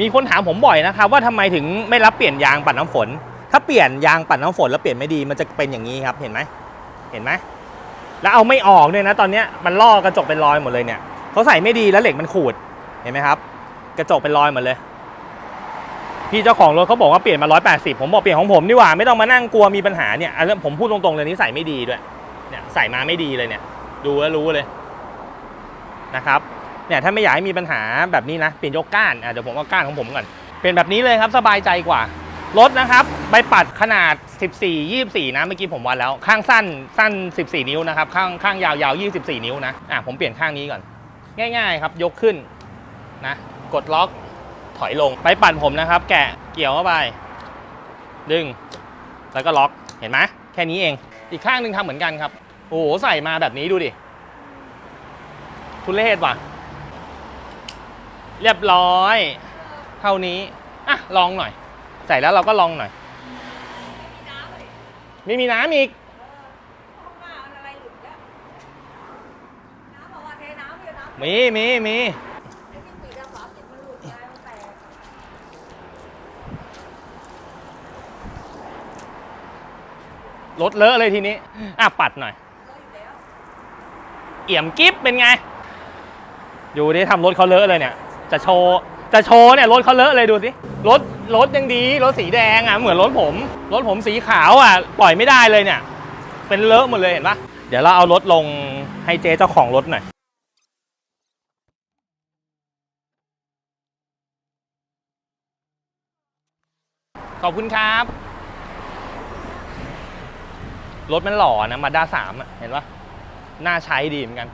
มีคนถามผมบ่อยนะครับว่าทำไมถึงไม่รับเปลี่ยนยางปัดน้ำฝน ถ้าเปลี่ยนยางปัดน้ำฝนแล้วเปลี่ยนไม่ดีมันจะเป็นอย่างนี้ครับเห็นไหมเห็นไหมแล้วเอาไม่ออกด้วยนะตอนนี้มันลอกกระจกเป็นรอยหมดเลยเนี่ยเขาใส่ไม่ดีแล้วเหล็กมันขูดเห็นไหมครับ กระจกเป็นรอยหมดเลย พี่เจ้าของรถเขาบอกว่าเปลี่ยนมา 180 ผมบอกเปลี่ยนของผมดีกว่าไม่ต้องมานั่งกลัวมีปัญหาเนี่ยอันนี้ผมพูดตรงๆเลยนี่ใส่ไม่ดีด้วยเนี่ยใส่มาไม่ดีเลยเนี่ย ดูแล้วรู้เลยนะครับ เนี่ยถ้าไม่อยากให้มีปัญหาแบบนี้นะเปลี่ยนยกก้านเดี๋ยวผมเอาก้านของผมก่อนเป็นแบบนี้เลยครับสบายใจกว่ารถนะครับใบปัดขนาด 14 24 นะเมื่อกี้ผมวัดแล้ว ข้างสั้นสั้น 14 นิ้วนะครับข้างข้างยาวๆ24 นิ้วนะอะผมเปลี่ยนข้างนี้ก่อน ง่าย ๆ ครับยกขึ้นนะกดล็อกถอยลงใบปัดผมนะครับ แกะเกี่ยวเข้าไป ดึง แล้วก็ล็อกเห็นไหมแค่นี้เอง อีกข้างหนึ่งทำเหมือนกันครับ โอ้โหใส่มาแบบนี้ดูดิทุเรศว่ะ เรียบร้อย เท่านี้อะลองหน่อย ใส่แล้วเราก็ลองหน่อย ไม่มีน้ำอีกมีมีมีรถเลอะเลยทีนี้ อะ ปัดหน่อยเลยอยู่แล้วเอี่ยมกิ๊บเป็นไง อยู่ดิทำรถเขาเลอะเลยเนี่ย จะโชว์จะโชว์เนี่ยรถเขาเลอะเลยดูสิรถรถยังดีรถสีแดงอะเหมือนรถผมรถผมสีขาวอะปล่อยไม่ได้เลยเนี่ย เป็นเลอะหมดเลยเห็นปะเดี๋ยวเราเอารถลงให้เจ๊เจ้าของรถหน่อยขอบคุณครับ รถมันหล่อนะมาด้าสามอะเห็นปะน่าใช้ดีเหมือนกัน